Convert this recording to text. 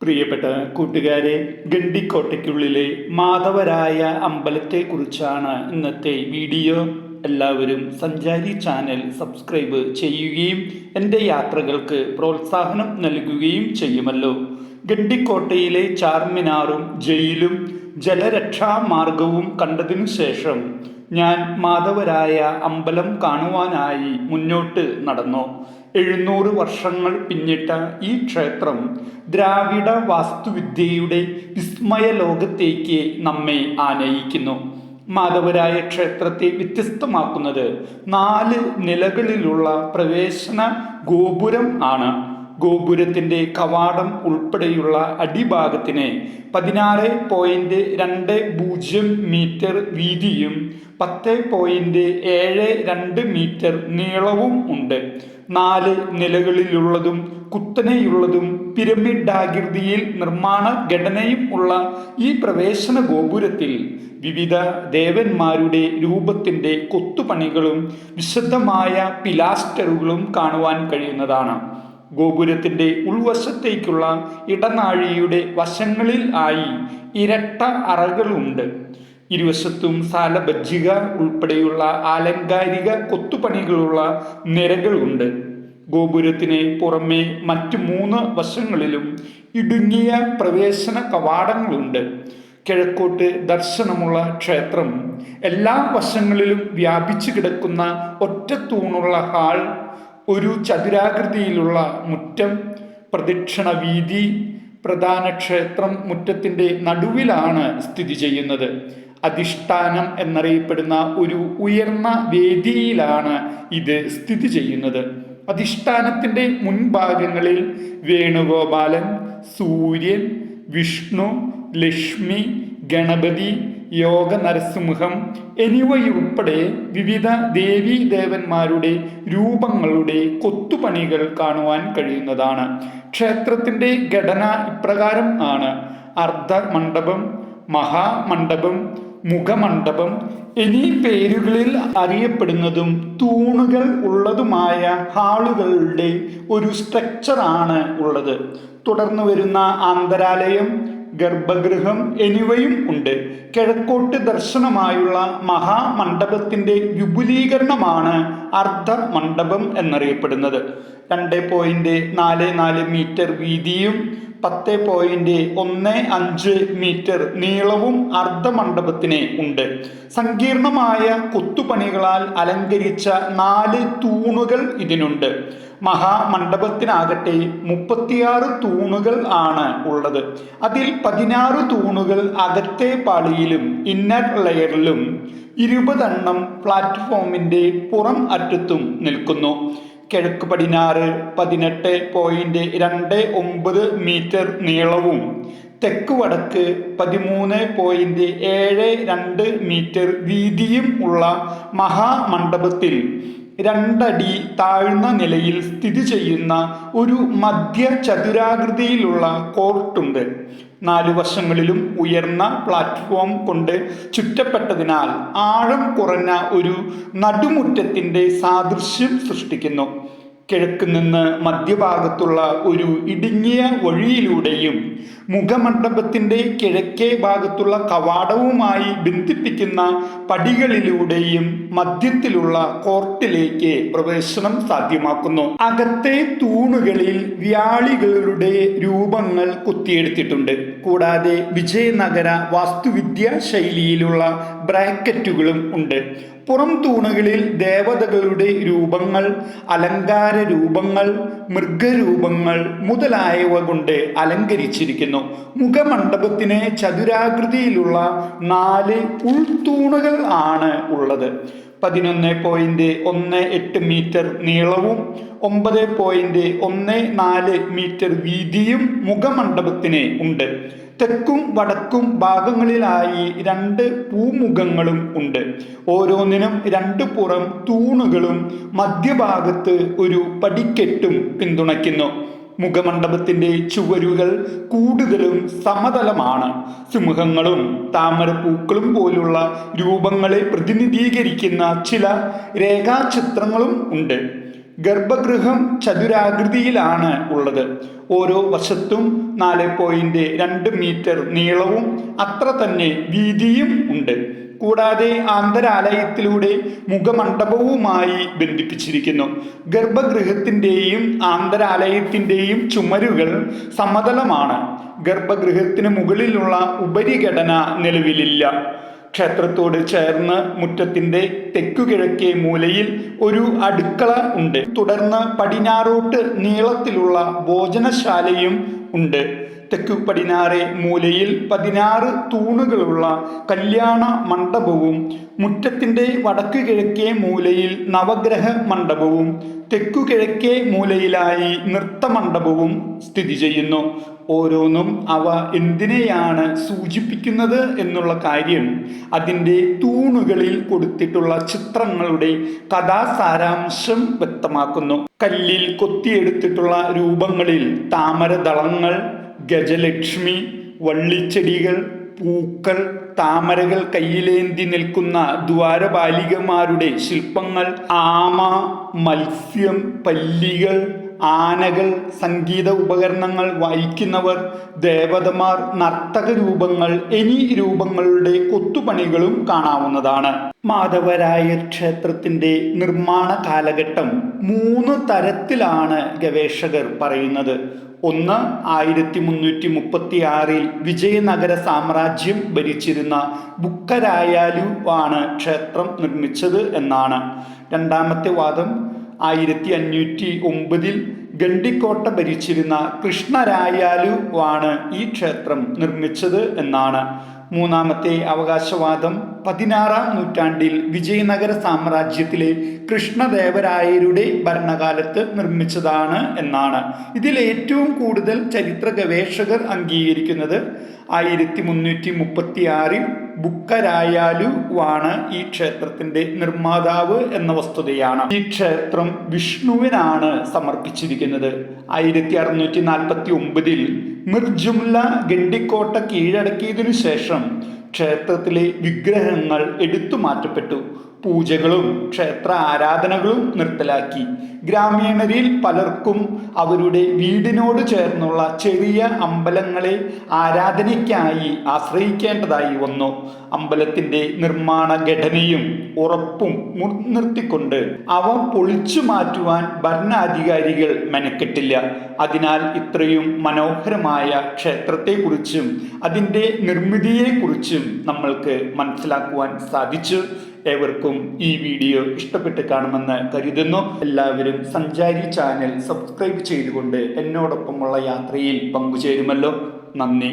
പ്രിയപ്പെട്ട കൂട്ടുകാരെ ഗണ്ടിക്കോട്ടയ്ക്കുള്ളിലെ മാധവരായ അമ്പലത്തെക്കുറിച്ചാണ് ഇന്നത്തെ വീഡിയോ. എല്ലാവരും സഞ്ചാരി ചാനൽ സബ്സ്ക്രൈബ് ചെയ്യുകയും എന്റെ യാത്രകൾക്ക് പ്രോത്സാഹനം നൽകുകയും ചെയ്യുമല്ലോ. ഗണ്ടിക്കോട്ടയിലെ ചാർമിനാറും ജയിലും ജലരക്ഷാ മാർഗവും കണ്ടതിനു ശേഷം ഞാൻ മാധവരായ അമ്പലം കാണുവാനായി മുന്നോട്ട് നടന്നു. എഴുന്നൂറ് വർഷങ്ങൾ പിന്നിട്ട ഈ ക്ഷേത്രം ദ്രാവിഡ വാസ്തുവിദ്യയുടെ വിസ്മയ ലോകത്തേക്ക് നമ്മെ ആനയിക്കുന്നു. മാധവരായ ക്ഷേത്രത്തെ വ്യത്യസ്തമാക്കുന്നത് നാല് നിലകളിലുള്ള പ്രവേശന ഗോപുരം ആണ്. ഗോപുരത്തിന്റെ കവാടം ഉൾപ്പെടെയുള്ള അടിഭാഗത്തിന് പതിനാറ് പോയിന്റ് രണ്ട് പൂജ്യം മീറ്റർ വീതിയും പത്ത് പോയിന്റ് ഏഴ് രണ്ട് മീറ്റർ നീളവും ഉണ്ട്. നാല് നിലകളിലുള്ളതും കുത്തനെയുള്ളതും പിരമിഡാകൃതിയിൽ നിർമ്മാണ ഘടനയും ഉള്ള ഈ പ്രവേശന ഗോപുരത്തിൽ വിവിധ ദേവന്മാരുടെ രൂപത്തിന്റെ കൊത്തുപണികളും വിശദമായ പിലാസ്റ്ററുകളും കാണുവാൻ കഴിയുന്നതാണ്. ഗോപുരത്തിന്റെ ഉൾവശത്തേക്കുള്ള ഇടനാഴിയുടെ വശങ്ങളിൽ ആയി ഇരട്ട അറകളുണ്ട്. ഇരുവശത്തും സാലബജ്ജിക ഉൾപ്പെടെയുള്ള ആലങ്കാരിക കൊത്തുപണികളുള്ള നിരകളുണ്ട്. ഗോപുരത്തിന് പുറമെ മറ്റു മൂന്ന് വശങ്ങളിലും ഇടുങ്ങിയ പ്രവേശന കവാടങ്ങളുണ്ട്. കിഴക്കോട്ട് ദർശനമുള്ള ക്ഷേത്രം. എല്ലാ വശങ്ങളിലും വ്യാപിച്ചു കിടക്കുന്ന ഒറ്റ തൂണുള്ള ഹാൾ ഒരു ചതുരാകൃതിയിലുള്ള മുറ്റം പ്രദക്ഷിണ വീതി പ്രധാന ക്ഷേത്രം മുറ്റത്തിന്റെ നടുവിലാണ് സ്ഥിതി ചെയ്യുന്നത്. അധിഷ്ഠാനം എന്നറിയപ്പെടുന്ന ഒരു ഉയർന്ന വേദിയിലാണ് ഇത് സ്ഥിതി ചെയ്യുന്നത്. അധിഷ്ഠാനത്തിന്റെ മുൻഭാഗങ്ങളിൽ വേണുഗോപാലൻ സൂര്യൻ വിഷ്ണു ലക്ഷ്മി ഗണപതി യോഗ നരസിംഹം എന്നിവയുൾപ്പെടെ വിവിധ ദേവീ ദേവന്മാരുടെ രൂപങ്ങളുടെ കൊത്തുപണികൾ കാണുവാൻ കഴിയുന്നതാണ്. ക്ഷേത്രത്തിന്റെ ഘടന ഇപ്രകാരം ആണ്. അർദ്ധ മണ്ഡപം മഹാമണ്ഡപം മുഖമണ്ഡപം എന്നീ പേരുകളിൽ അറിയപ്പെടുന്നതും തൂണുകൾ ഉള്ളതുമായ ഹാളുകളുടെ ഒരു സ്ട്രക്ചറാണ് ഉള്ളത്. തുടർന്ന് വരുന്ന ആന്തരാലയം ഗർഭഗൃഹം എന്നിവയും ഉണ്ട്. കിഴക്കോട്ട് ദർശനമായുള്ള മഹാമണ്ഡപത്തിന്റെ വിപുലീകരണമാണ് അർദ്ധ മണ്ഡപം എന്നറിയപ്പെടുന്നത്. രണ്ട് പോയിന്റ് നാല് നാല് മീറ്റർ വീതിയും പത്ത് പോയിന്റ് ഒന്ന് അഞ്ച് മീറ്റർ നീളവും അർദ്ധമണ്ഡപത്തിന് ഉണ്ട്. സങ്കീർണമായ കൊത്തുപണികളാൽ അലങ്കരിച്ച നാല് തൂണുകൾ ഇതിനുണ്ട്. മഹാമണ്ഡപത്തിനാകട്ടെ മുപ്പത്തിയാറ് തൂണുകൾ ആണ് ഉള്ളത്. അതിൽ പതിനാറ് തൂണുകൾ അകത്തെ പാളിയിലും ഇന്നർ ലെയറിലും ഇരുപതെണ്ണം പ്ലാറ്റ്ഫോമിന്റെ പുറം അറ്റത്തും നിൽക്കുന്നു. കിഴക്ക് പടിഞ്ഞാറ് പതിനെട്ട് പോയിന്റ് രണ്ട് ഒമ്പത് മീറ്റർ നീളവും തെക്ക് വടക്ക് പതിമൂന്ന് പോയിന്റ് ഏഴ് രണ്ട് മീറ്റർ വീതിയും ഉള്ള മഹാമണ്ഡപത്തിൽ രണ്ടടി താഴ്ന്ന നിലയിൽ സ്ഥിതി ചെയ്യുന്ന ഒരു മധ്യ ചതുരാകൃതിയിലുള്ള കോർട്ടുണ്ട്. നാലു വശങ്ങളിലും ഉയർന്ന പ്ലാറ്റ്ഫോം കൊണ്ട് ചുറ്റപ്പെട്ടതിനാൽ ആഴം കുറഞ്ഞ ഒരു നടുമുറ്റത്തിന്റെ സാദൃശ്യം സൃഷ്ടിക്കുന്നു. കിഴക്ക് നിന്ന് മധ്യഭാഗത്തുള്ള ഒരു ഇടുങ്ങിയ വഴിയിലൂടെയും മുഖമണ്ഡപത്തിന്റെ കിഴക്കേ ഭാഗത്തുള്ള കവാടവുമായി ബന്ധിപ്പിക്കുന്ന പടികളിലൂടെയും മധ്യത്തിലുള്ള കോർട്ടിലേക്ക് പ്രവേശനം സാധ്യമാക്കുന്നു. അകത്തെ തൂണുകളിൽ വ്യാളികളുടെ രൂപങ്ങൾ കുത്തിയെടുത്തിട്ടുണ്ട്. കൂടാതെ വിജയനഗര വാസ്തുവിദ്യാ ശൈലിയിലുള്ള ബ്രാക്കറ്റുകളും ഉണ്ട്. പുറം തൂണുകളിൽ ദേവതകളുടെ രൂപങ്ങൾ അലങ്കാര രൂപങ്ങൾ മൃഗരൂപങ്ങൾ മുതലായവ കൊണ്ട് അലങ്കരിച്ചിരിക്കുന്നു. മുഖമണ്ഡപത്തിന് ചതുരാകൃതിയിലുള്ള നാല് ഉൾത്തൂണുകൾ ആണ് ഉള്ളത്. പതിനൊന്ന് പോയിന്റ് ഒന്ന് എട്ട് മീറ്റർ നീളവും ഒമ്പത് പോയിന്റ് ഒന്ന് നാല് മീറ്റർ വീതിയും മുഖമണ്ഡപത്തിന് ഉണ്ട്. തെക്കും വടക്കും ഭാഗങ്ങളിലായി രണ്ട് പൂമുഖങ്ങളും ഉണ്ട്. ഓരോന്നിനും രണ്ട് പുറം തൂണുകളും മധ്യഭാഗത്ത് ഒരു പടിക്കെട്ടും പിന്തുണയ്ക്കുന്നു. മുഖമണ്ഡപത്തിന്റെ ചുവരുകൾ കൂടുതലും സമതലമാണ്. സിംഹങ്ങളും താമരപ്പൂക്കളും പോലുള്ള രൂപങ്ങളെ പ്രതിനിധീകരിക്കുന്ന ചില രേഖാചിത്രങ്ങളും ഉണ്ട്. ഗർഭഗൃഹം ചതുരാകൃതിയിലാണ് ഉള്ളത്. ഓരോ വശത്തും നാല് പോയിന്റ് രണ്ട് മീറ്റർ നീളവും അത്ര തന്നെ വീതിയും ഉണ്ട്. കൂടാതെ ആന്തരാലയത്തിലൂടെ മുഖമണ്ഡപവുമായി ബന്ധിപ്പിച്ചിരിക്കുന്നു. ഗർഭഗൃഹത്തിന്റെയും ആന്തരാലയത്തിന്റെയും ചുമരുകൾ സമതലമാണ്. ഗർഭഗൃഹത്തിന് മുകളിലുള്ള ഉപരിഘടന നിലവിലില്ല. ക്ഷേത്രത്തോട് ചേർന്ന് മുറ്റത്തിന്റെ തെക്കുകിഴക്കേ മൂലയിൽ ഒരു അടുക്കള ഉണ്ട്. തുടർന്ന് പടിഞ്ഞാറോട്ട് നീളത്തിലുള്ള ഭോജനശാലയും ഉണ്ട്. തെക്കു പടിഞ്ഞാറേ മൂലയിൽ പതിനാറ് തൂണുകളുള്ള കല്യാണ മണ്ഡപവും മുറ്റത്തിന്റെ വടക്കു കിഴക്കേ മൂലയിൽ നവഗ്രഹ മണ്ഡപവും തെക്കു കിഴക്കേ മൂലയിലായി നൃത്തമണ്ഡപവും സ്ഥിതി ചെയ്യുന്നു. ഓരോന്നും അവ എന്തിനെയാണ് സൂചിപ്പിക്കുന്നത് എന്നുള്ള കാര്യം അതിന്റെ തൂണുകളിൽ കൊടുത്തിട്ടുള്ള ചിത്രങ്ങളുടെ കഥാസാരാംശം വ്യക്തമാക്കുന്നു. കല്ലിൽ കൊത്തിയെടുത്തിട്ടുള്ള രൂപങ്ങളിൽ താമരദളങ്ങൾ ഗജലക്ഷ്മി വള്ളിച്ചെടികൾ പൂക്കൾ താമരകൾ കയ്യിലേന്തി നിൽക്കുന്ന ദ്വാരപാലികമാരുടെ ശില്പങ്ങൾ ആമ മത്സ്യം പല്ലികൾ ആനകൾ സംഗീത ഉപകരണങ്ങൾ വായിക്കുന്നവർ ദേവതമാർ നർത്തക രൂപങ്ങൾ എന്നീ രൂപങ്ങളുടെ കൊത്തുപണികളും കാണാവുന്നതാണ്. മാധവരായ ക്ഷേത്രത്തിന്റെ നിർമ്മാണ കാലഘട്ടം മൂന്ന് തരത്തിലാണ് ഗവേഷകർ പറയുന്നത്. ഒന്ന് ആയിരത്തി മുന്നൂറ്റി മുപ്പത്തി ആറിൽ വിജയനഗര സാമ്രാജ്യം ഭരിച്ചിരുന്ന ബുക്കരായാലു ആണ് ക്ഷേത്രം നിർമ്മിച്ചത് എന്നാണ്. രണ്ടാമത്തെ വാദം ആയിരത്തി അഞ്ഞൂറ്റി ഒമ്പതിൽ ഗണ്ടിക്കോട്ട ഭരിച്ചിരുന്ന കൃഷ്ണരായാലു ആണ് ഈ ക്ഷേത്രം നിർമ്മിച്ചത് എന്നാണ്. മൂന്നാമത്തെ അവകാശവാദം പതിനാറാം നൂറ്റാണ്ടിൽ വിജയനഗര സാമ്രാജ്യത്തിലെ കൃഷ്ണദേവരായരുടെ ഭരണകാലത്ത് നിർമ്മിച്ചതാണ് എന്നാണ്. ഇതിൽ ഏറ്റവും കൂടുതൽ ചരിത്ര ഗവേഷകർ അംഗീകരിക്കുന്നത് ആയിരത്തി മുന്നൂറ്റി മുപ്പത്തി ആറിൽ ബുക്കരായാലു ആണ് ഈ ക്ഷേത്രത്തിന്റെ നിർമ്മാതാവ് എന്ന വസ്തുതയാണ്. ഈ ക്ഷേത്രം വിഷ്ണുവിനാണ് സമർപ്പിച്ചിരിക്കുന്നത്. ആയിരത്തി അറുന്നൂറ്റി നാൽപ്പത്തി ഒമ്പതിൽ മിർജുംല ഗണ്ടിക്കോട്ട കീഴടക്കിയതിനു ശേഷം ക്ഷേത്രത്തിലെ വിഗ്രഹങ്ങൾ എടുത്തു മാറ്റപ്പെട്ടു പൂജകളും ക്ഷേത്ര ആരാധനകളും നിർത്തലാക്കി. ഗ്രാമീണരിൽ പലർക്കും അവരുടെ വീടിനോട് ചേർന്നുള്ള ചെറിയ അമ്പലങ്ങളെ ആരാധനയ്ക്കായി ആശ്രയിക്കേണ്ടതായി വന്നു. അമ്പലത്തിന്റെ നിർമ്മാണ ഘടനയും ഉറപ്പും മുൻനിർത്തിക്കൊണ്ട് അവ പൊളിച്ചു മാറ്റുവാൻ ഭരണാധികാരികൾ മെനക്കെട്ടില്ല. അതിനാൽ ഇത്രയും മനോഹരമായ ക്ഷേത്രത്തെക്കുറിച്ചും അതിന്റെ നിർമ്മിതിയെക്കുറിച്ചും നമ്മൾക്ക് മനസ്സിലാക്കുവാൻ സാധിച്ചു. ഏവർക്കും ഈ വീഡിയോ ഇഷ്ടപ്പെട്ട് കാണുമെന്ന് കരുതുന്നു. എല്ലാവരും സഞ്ചാരി ചാനൽ സബ്സ്ക്രൈബ് ചെയ്തുകൊണ്ട് എന്നോടൊപ്പമുള്ള യാത്രയിൽ പങ്കുചേരുമല്ലോ. നന്ദി.